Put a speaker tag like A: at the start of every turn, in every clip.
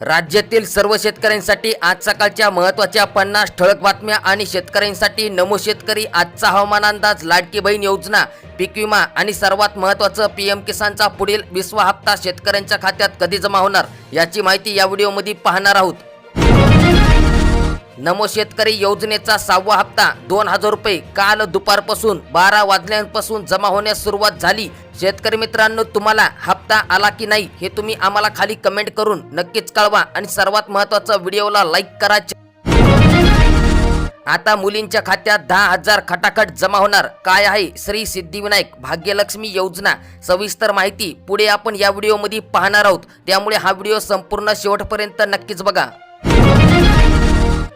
A: राज्यातील सर्व शेतकऱ्यांसाठी आज सकाळच्या महत्त्वाच्या पन्नास ठळक बातम्या आणि शेतकऱ्यांसाठी नमो शेतकरी आजचा हवामान अंदाज लाडकी बहीण योजना पीक विमा आणि सर्वात महत्त्वाचं पी एम किसानचा पुढील विसवा हप्ता शेतकऱ्यांच्या खात्यात कधी जमा होणार याची माहिती या व्हिडिओमध्ये पाहणार आहोत. नमो शेतकरी योजनेचा सहावा हप्ता दोन हजार रुपये काल दुपारपासून बारा वाजल्यापासून जमा होण्यास सुरुवात झाली. शेतकरी मित्रांनो तुम्हाला बघता आला की नाही हे तुम्ही आम्हाला खाली कमेंट करून नक्कीच कळवा आणि सर्वात महत्त्वाचं व्हिडिओला लाईक करा. आता मुलींच्या खात्यात दहा हजार खटाखट जमा होणार. काय आहे? श्री सिद्धिविनायक भाग्यलक्ष्मी योजना. सविस्तर माहिती पुढे आपण या व्हिडिओमध्ये पाहणार आहोत. त्यामुळे हा व्हिडिओ संपूर्ण शेवटपर्यंत नक्कीच बघा.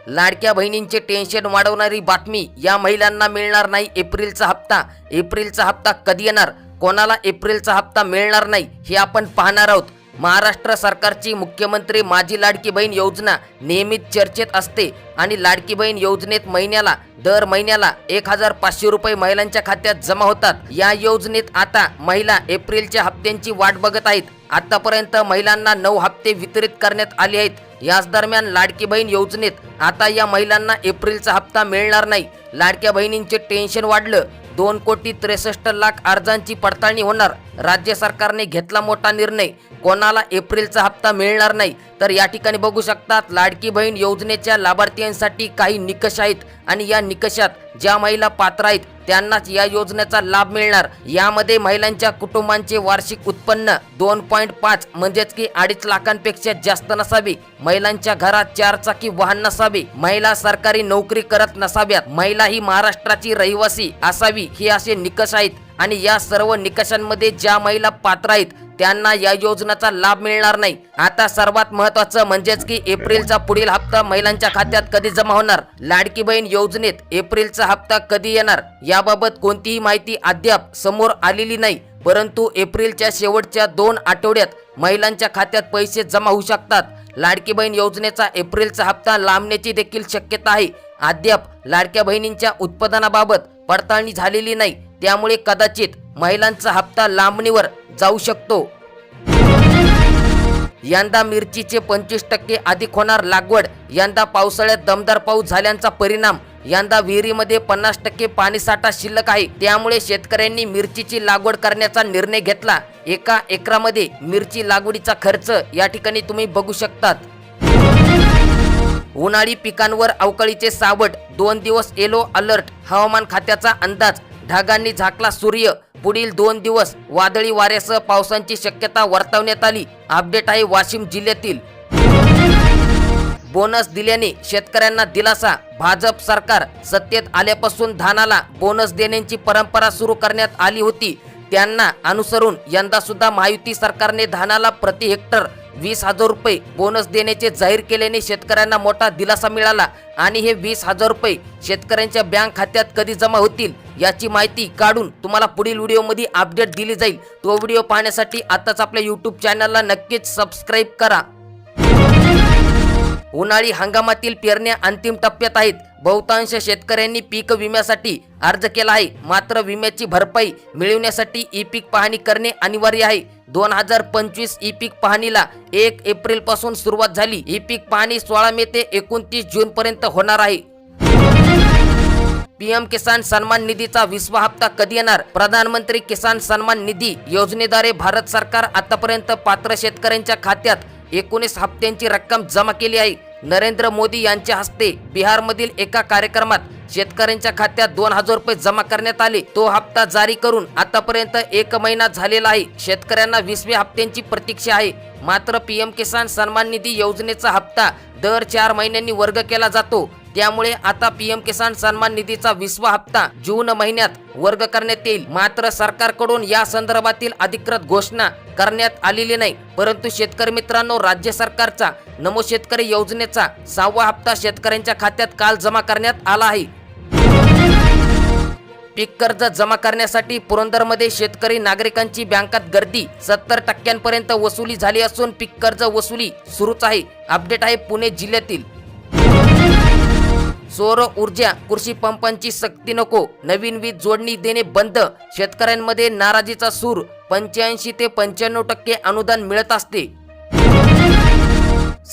A: लाडक्या बहिणींचे टेन्शन वाढवणारी बातमी या महिलांना मिळणार नाही. एप्रिलचा हप्ता. एप्रिलचा हप्ता कधी येणार? कोणाला एप्रिलचा हप्ता मिळणार नाही हे आपण पाहणार आहोत. महाराष्ट्र सरकारची मुख्यमंत्री माझी लाडकी बहीण योजना नेहमीच चर्चेत असते आणि लाडकी बहीण योजनेत महिन्याला दर महिन्याला एक हजार पाचशे रुपये महिलांच्या खात्यात जमा होतात. या योजनेत आता महिला एप्रिलच्या हप्त्यांची वाट बघत आहेत. आतापर्यंत महिलांना नऊ हप्ते वितरित करण्यात आले आहेत. याच दरम्यान लाडकी बहीण योजनेत आता या महिलांना एप्रिलचा हप्ता मिळणार नाही. लाडक्या बहिणींचे टेन्शन वाढलं. दोन कोटी त्रेसष्ट लाख अर्जांची पडताळणी होणार. राज्य सरकारने घेतला मोठा निर्णय. कोणाला एप्रिलचा हप्ता मिळणार नाही. तर या ठिकाणी बघू शकतात लाडकी बहीण योजनेच्या लाभार्थ्यांसाठी काही निकष आहेत आणि या निकषात ज्या महिला पात्र आहेत त्यांनाच या योजनेचा लाभ मिळणार. यामध्ये महिलांच्या कुटुंबांचे वार्षिक उत्पन्न दोन पॉईंट पाच म्हणजेच की अडीच लाखांपेक्षा जास्त नसावे. महिलांच्या घरात चार चाकी वाहन नसावे महिला सरकारी नोकरी करत नसाव्यात महिला ही महाराष्ट्राची रहिवासी असावी हे असे निकष आहेत. आणि या सर्व निकषांमध्ये ज्या महिला पात्र आहेत त्यांना या योजनेचा लाभ मिळणार नाही. आता सर्वात महत्वाचं म्हणजेच की एप्रिलचा पुढील हप्ता महिलांच्या खात्यात कधी जमा होणार? लाडकी बहीण योजनेत एप्रिलचा हप्ता कधी येणार? याबाबत कोणतीही माहिती अद्याप समोर आलेली नाही. परंतु एप्रिलच्या शेवटच्या दोन आठवड्यात महिलांच्या खात्यात पैसे जमा होऊ शकतात. लाडकी बहीण योजनेचा एप्रिलचा हप्ता लांबण्याची देखील शक्यता आहे. अद्याप लाडक्या बहिणींच्या उत्पादनाबाबत पडताळणी झालेली नाही. त्यामुळे कदाचित महिलांचा हप्ता लांबणीवर जाऊ शकतो. यंदा मिरचीचे पंचवीस टक्के अधिक होणार लागवड यंदा पावसाळ्यात दमदार पाऊस झाल्याचा परिणाम यंदा विहिरीमध्ये पन्नास टक्के पाणीसाठा शिल्लक आहे. त्यामुळे शेतकऱ्यांनी मिरचीची लागवड करण्याचा निर्णय घेतला. एका एकरामध्ये मिरची लागवडीचा खर्च या ठिकाणी तुम्ही बघू शकतात. उन्हाळी पिकांवर अवकाळीचे सावट दोन दिवस येलो अलर्ट हवामान खात्याचा अंदाज ढगांनी झाकला सूर्य पुढील दोन दिवस वादळी वाऱ्यासह पावसाची शक्यता वर्तवण्यात आली. अपडेट आहे वाशिम जिल्ह्यातील. बोनस दिल्याने शेतकऱ्यांना दिलासा. भाजप सरकार सत्तेत आल्यापासून धानाला बोनस देण्याची परंपरा सुरू करण्यात आली होती. त्यांना अनुसरून यंदा सुद्धा महायुती सरकारने धानाला प्रति हेक्टर वीस हजार रुपये बोनस देण्याचे जाहीर केल्याने शेतकऱ्यांना मोठा दिलासा मिळाला. आणि हे वीस हजार रुपये शेतकऱ्यांच्या बँक खात्यात कधी जमा होतील याची माहिती काढून तुम्हाला पुढील व्हिडिओमध्ये अपडेट दिली जाईल. तो व्हिडिओ पाहण्यासाठी आताच आपल्या यूट्यूब चॅनलला नक्कीच सबस्क्राईब करा. उन्हाळी हंगामातील पेरण्या अंतिम टप्प्यात आहेत. बहुतांश शेतकऱ्यांनी पीक विम्यासाठी अर्ज केला आहे. मात्र विम्याची भरपाई मिळवण्यासाठी ई पीक पाहणी करणे अनिवार्य आहे. दोन हजार पंचवीस ई पीक पाहणीला एक एप्रिलपासून सुरुवात झाली. ई पीक पाहणी सोळा मे ते एकोणतीस जून पर्यंत होणार आहे. पीएम किसान सन्मान निधीचा विसवा हप्ता कधी येणार? प्रधानमंत्री किसान सन्मान निधी योजनेद्वारे भारत सरकार आतापर्यंत पात्र शेतकऱ्यांच्या खात्यात एकोणीस हप्त्यांची रक्कम जमा केली आहे. नरेंद्र मोदी यांच्या हस्ते बिहारमधील एका कार्यक्रमात शेतकऱ्यांच्या खात्यात दोन हजार रुपये जमा करण्यात आले. तो हप्ता जारी करून आतापर्यंत एक महिना झालेला आहे. शेतकऱ्यांना वीसव्या हप्त्यांची प्रतीक्षा आहे. मात्र पीएम किसान सन्मान निधी योजनेचा हप्ता दर चार महिन्यांनी वर्ग केला जातो. त्यामुळे आता पीएम किसान सन्मान निधीचा विसवा हप्ता जून महिन्यात वर्ग करण्यात येईल. मात्र सरकारकडून या संदर्भातील अधिकृत घोषणा करण्यात आलेली नाही. परंतु शेतकरी मित्रांनो राज्य सरकारचा नमो शेतकरी योजनेचा सहावा हप्ता शेतकऱ्यांच्या खात्यात काल जमा करण्यात आला आहे. पीक कर्ज जमा करण्यासाठी पुरंदरमध्ये शेतकरी नागरिकांची बँकात गर्दी. सत्तर टक्क्यांपर्यंत वसुली झाली असून पीक कर्ज वसुली सुरूच आहे. अपडेट आहे पुणे जिल्ह्यातील. सौर ऊर्जा कृषी पंपांची सक्ती नको. नवीन वीज जोडणी देणे बंद. शेतकऱ्यांमध्ये नाराजीचा सूर. पंच्याऐंशी ते पंच्याण्णव टक्के अनुदान मिळत असते.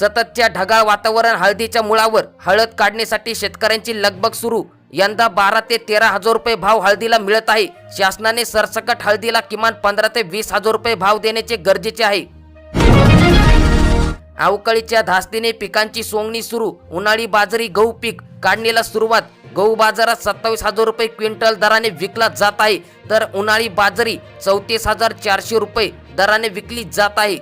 A: सततच्या ढगाळ वातावरण हळदीच्या मुळावर हळद काढण्यासाठी शेतकऱ्यांची लगबग सुरू. यंदा बारा ते तेरा हजार रुपये भाव हळदीला मिळत आहे. शासनाने सरसकट हळदीला किमान पंधरा ते वीस हजार रुपये भाव देण्याचे गरजेचे आहे. अवकाळीच्या धास्तीने पिकांची सोंगणी सुरू. उन्हाळी बाजरी गहू पीक काढणीला सुरुवात. गहू बाजारात सत्तावीस हजार रुपये क्विंटल दराने विकला जात आहे. तर उन्हाळी बाजरी चौतीस हजार चारशे रुपये दराने विकली जात आहे.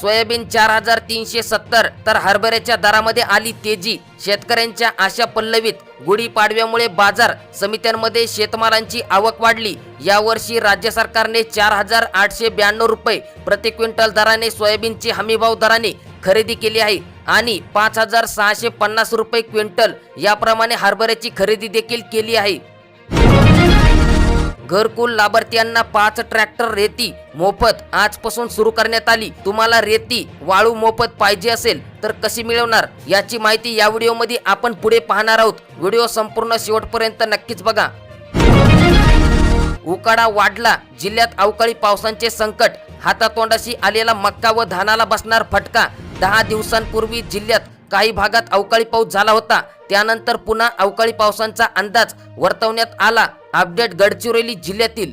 A: सोयाबीन चार हजार तीनशे सत्तर तर हरभऱ्याच्या दरामध्ये आली तेजी. शेतकऱ्यांच्या आशा पल्लवीत. गुढीपाडव्यामुळे बाजार समित्यांमध्ये शेतमालांची आवक वाढली. यावर्षी राज्य सरकारने चार हजार आठशे ब्याण्णव रुपये प्रति क्विंटल दराने सोयाबीनची हमीभाव दराने खरेदी केली आहे आणि पाच हजार सहाशे पन्नास रुपये क्विंटल याप्रमाणे हरभऱ्याची खरेदी देखील केली आहे. घरकुल लाभार्थ्यांना पाच ट्रॅक्टर रेती मोफत. आजपासून सुरू करण्यात आली. तुम्हाला रेती वाळू मोफत पाहिजे असेल तर कशी मिळवणार? याची माहिती या व्हिडिओमध्ये आपण पुढे पाहणार आहोत. व्हिडिओ संपूर्ण शेवटपर्यंत नक्कीच बघा. उकाडा वाढला. जिल्ह्यात अवकाळी पावसांचे संकट. हातातोंडाशी आलेला मक्का व धानाला बसणार फटका. दहा दिवसांपूर्वी जिल्ह्यात काही भागात अवकाळी पाऊस झाला होता. त्यानंतर पुन्हा अवकाळी पावसांचा अंदाज वर्तवण्यात आला. अपडेट गडचिरोली जिल्ह्यातील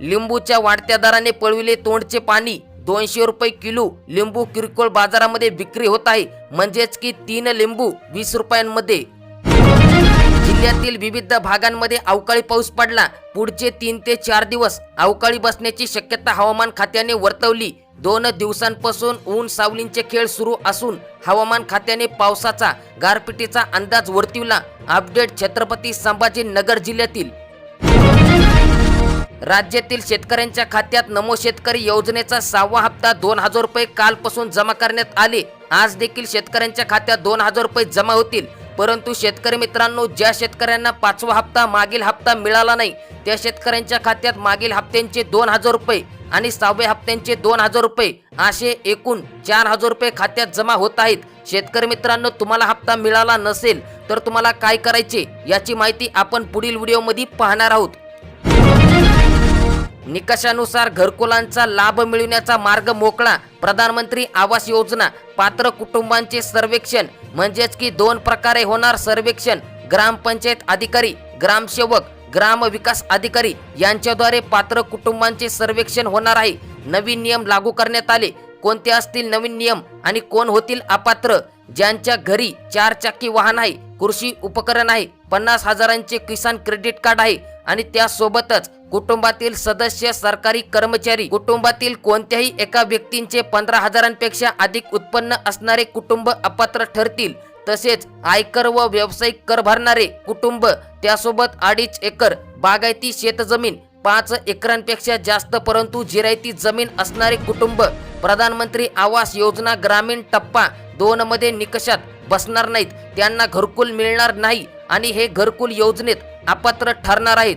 A: लिंबूच्या वाढत्या दराने पळविले तोंडचे पाणी. दोनशे रुपये किलो लिंबू किरकोळ बाजारामध्ये विक्री होत आहे. म्हणजेच की तीन लिंबू वीस रुपयांमध्ये. जिल्ह्यातील विविध भागांमध्ये अवकाळी पाऊस पडला. पुढचे तीन ते चार दिवस अवकाळी बसण्याची शक्यता हवामान खात्याने वर्तवली. दोन दिवसांपासून ऊन सावलींचे खेळ सुरू असून हवामान खात्याने पावसाचा गारपिटीचा अंदाज वर्तविला. अपडेट छत्रपती संभाजीनगर जिल्ह्यातील. राज्यातील शेतकऱ्यांच्या खात्यात नमो शेतकरी योजनेचा सहावा हप्ता दोन हजार रुपये कालपासून जमा करण्यात आले. आज देखील शेतकऱ्यांच्या खात्यात दोन हजार रुपये जमा होतील. परंतु शेतकरी मित्रांनो ज्या शेतकऱ्यांना पाचवा हप्ता मागील हप्ता मिळाला नाही त्या शेतकऱ्यांच्या खात्यात मागील हप्त्यांचे दोन हजार रुपये आणि सहाव्या हप्त्यांचे दोन हजार रुपये असे एकूण चार हजार रुपये खात्यात जमा होत आहेत. शेतकरी मित्रांनो तुम्हाला हप्ता मिळाला नसेल तर तुम्हाला काय करायचे याची माहिती आपण पुढील व्हिडिओमध्ये पाहणार आहोत. निकषानुसार घरकुलांचा लाभ मिळवण्याचा मार्ग मोकळा प्रधानमंत्री आवास योजना पात्र कुटुंबांचे सर्वेक्षण म्हणजेच की दोन प्रकारे होणार सर्वेक्षण ग्रामपंचायत अधिकारी ग्रामसेवक ग्राम विकास अधिकारी यांच्याद्वारे पात्र कुटुंबांचे सर्वेक्षण होणार आहे. नवीन नियम लागू करण्यात आले. कोणते असतील नवीन नियम आणि कोण होतील अपात्र? ज्यांच्या घरी चार चाकी वाहन आहे कृषी उपकरण आहे पन्नास हजारांचे किसान क्रेडिट कार्ड आहे आणि त्यासोबतच कुटुंबातील सदस्य सरकारी कर्मचारी कुटुंबातील कोणत्याही एका व्यक्तींचे पंधरा हजारांपेक्षा अधिक उत्पन्न असणारे कुटुंब अपात्र ठरतील. तसेच आयकर व व्यावसायिक कर भरणारे कुटुंब त्यासोबत अडीच एकर बागायती शेतजमीन पाच एकरांपेक्षा जास्त परंतु जिरायती जमीन असणारे कुटुंब प्रधानमंत्री आवास योजना ग्रामीण टप्पा दोन मध्ये निकषात बसणार नाहीत. त्यांना घरकुल मिळणार नाही आणि हे घरकुल योजनेत अपात्र ठरणार आहेत.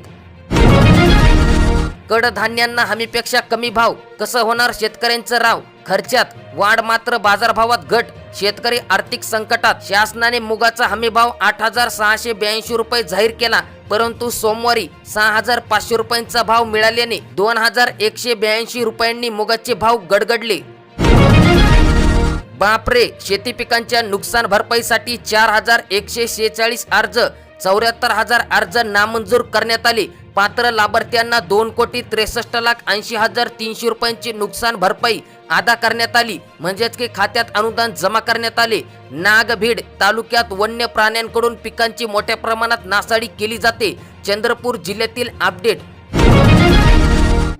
A: कडधान्यांना हमीपेक्षा कमी भाव. कसं होणार शेतकऱ्यांचं राव? खर्चात वाढ मात्र बाजारभावात घट. शेतकरी आर्थिक संकटात. शासनाने मुगाचा हमीभाव आठ हजार सहाशे ब्याऐंशी रुपये जाहीर केला. परंतु सोमवारी सहा हजार पाचशे रुपयांचा भाव मिळाल्याने दोन हजार एकशे ब्याऐंशी रुपयांनी मुगाचे भाव गडगडले. बापरे शेती पिकांच्या नुकसान भरपाईसाठी चार हजार एकशे शेहेचाळीस अर्ज चौऱ्याहत्तर हजार अर्ज नामंजूर करण्यात आले. पात्र लाभार्थ्यांना दोन कोटी त्रेसष्ट लाख ऐंशी हजार तीनशे रुपयांची नुकसान भरपाई अदा करण्यात आली. म्हणजेच की खात्यात अनुदान जमा करण्यात आले. नागभीड तालुक्यात वन्य प्राण्यांकडून पिकांची मोठ्या प्रमाणात नासाडी केली जाते. चंद्रपूर जिल्ह्यातील अपडेट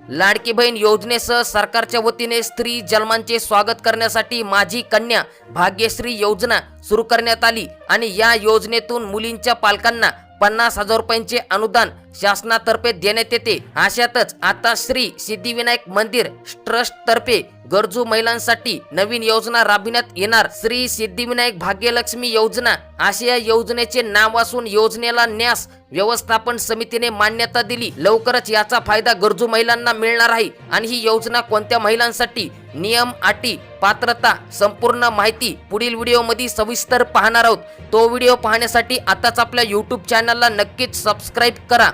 A: लाडकी बहीण योजनेसह सरकारच्या वतीने स्त्री जन्मांचे स्वागत करण्यासाठी माझी कन्या भाग्यश्री योजना सुरू करण्यात आली आणि या योजनेतून मुलींच्या पालकांना पन्नास हजार रुपयांचे अनुदान शासनातर्फे देण्यात येते. अशातच आता श्री सिद्धिविनायक मंदिर ट्रस्ट तर्फे गरजू महिलांसाठी नवीन योजना राबविण्यात येणार. श्री सिद्धिविनायक भाग्यलक्ष्मी योजना अशा या योजनेचे नाव असून योजनेला न्यास व्यवस्थापन समितीने मान्यता दिली. लवकरच याचा फायदा गरजू महिलांना मिळणार आहे आणि ही योजना कोणत्या महिलांसाठी नियम अटी पात्रता संपूर्ण माहिती पुढील व्हिडिओमध्ये सविस्तर पाहणार आहोत. तो व्हिडिओ पाहण्यासाठी आताच आपल्या यूट्यूब चॅनलला नक्कीच सबस्क्राईब करा.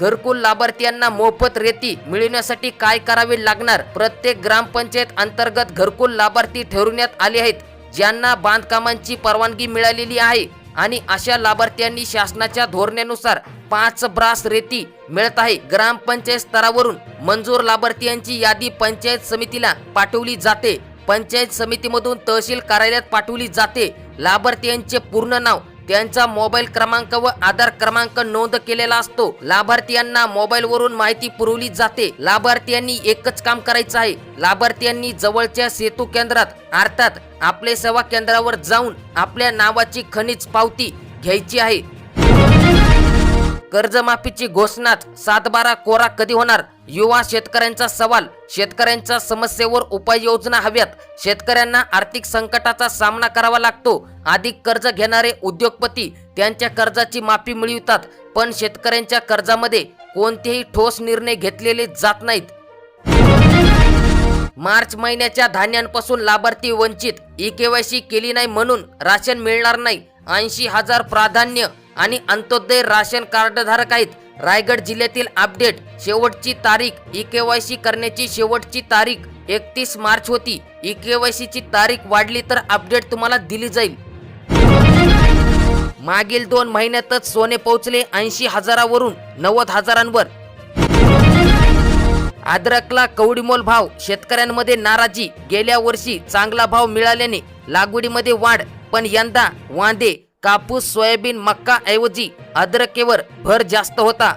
A: घरकुल लाभार्थ्यांना मोफत रेती मिळवण्यासाठी काय करावे लागणार? प्रत्येक ग्रामपंचायत अंतर्गत घरकुल लाभार्थी ठरवण्यात आले आहेत ज्यांना बांधकामांची परवानगी मिळालेली आहे. आणि अशा लाभार्थ्यांनी शासनाच्या धोरणानुसार पाच ब्रास रेती मिळत आहे. ग्रामपंचायत स्तरावरून मंजूर लाभार्थ्यांची यादी पंचायत समितीला पाठवली जाते. पंचायत समितीमधून तहसील कार्यालयात पाठवली जाते. लाभार्थ्यांचे पूर्ण नाव त्यांचा मोबाईल क्रमांक व आधार क्रमांक नोंद केलेला असतो. लाभार्थ्यांना मोबाईल वरून माहिती पुरवली जाते. लाभार्थ्यांनी एकच काम करायचं आहे. लाभार्थ्यांनी जवळच्या सेतू केंद्रात अर्थात आपले सेवा केंद्रावर जाऊन आपल्या नावाची खनिज पावती घ्यायची आहे. कर्जमाफीची घोषणाच सातबारा कोरा कधी होणार? युवा शेतकऱ्यांचा सवाल. शेतकऱ्यांच्या समस्येवर उपाययोजना हव्यात. शेतकऱ्यांना आर्थिक संकटाचा सामना करावा लागतो. अधिक कर्ज घेणारे उद्योगपती त्यांच्या कर्जाची माफी मिळवितात पण शेतकऱ्यांच्या कर्जामध्ये कोणतेही ठोस निर्णय घेतलेले जात नाहीत. मार्च महिन्याच्या धान्यांपासून लाभार्थी वंचित. ई केवायसी केली नाही म्हणून राशन मिळणार नाही. ऐंशी हजार प्राधान्य आणि अंत्योदय राशन कार्डधारक आहेत रायगड जिल्ह्यातील अपडेट. शेवटची तारीख ई केवायसी करण्याची शेवटची तारीख एकतीस मार्च होती. ई केवायसीची तारीख वाढली तर अपडेट तुम्हाला दिली जाईल. मागील दोन महिन्यातच सोने पोहोचले ऐंशी हजारावरून नव्वद हजारांवर. अद्रकला कवडीमोल भाव शेतकऱ्यांमध्ये नाराजी. गेल्या वर्षी चांगला भाव मिळाल्याने लागवडीमध्ये वाढ पण यंदा वांदे कापूस सोयाबीन मक्का ऐवजी अद्रकेवर भर जास्त होता.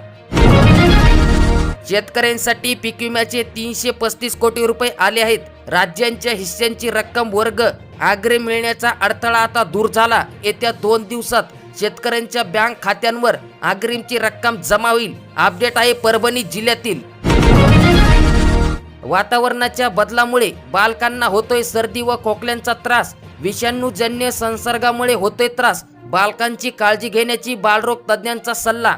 A: शेतकऱ्यांसाठी पीक विम्याचे तीनशे पस्तीस कोटी रुपये आले आहेत. राज्यांच्या हिस्स्यांची रक्कम वर्ग आग्रे मिळण्याचा अडथळा आता दूर झाला. येत्या दोन दिवसात शेतकऱ्यांच्या बँक खात्यांवर अग्रिमची रक्कम जमा होईल. अपडेट आहे परभणी जिल्ह्यातील. वातावरणाच्या बदलामुळे बालकांना होतोय सर्दी व खोकल्यांचा त्रास. विषाणूजन्य संसर्गामुळे होते त्रास. बालकांची काळजी घेण्याची बालरोग तज्ज्ञांचा सल्ला.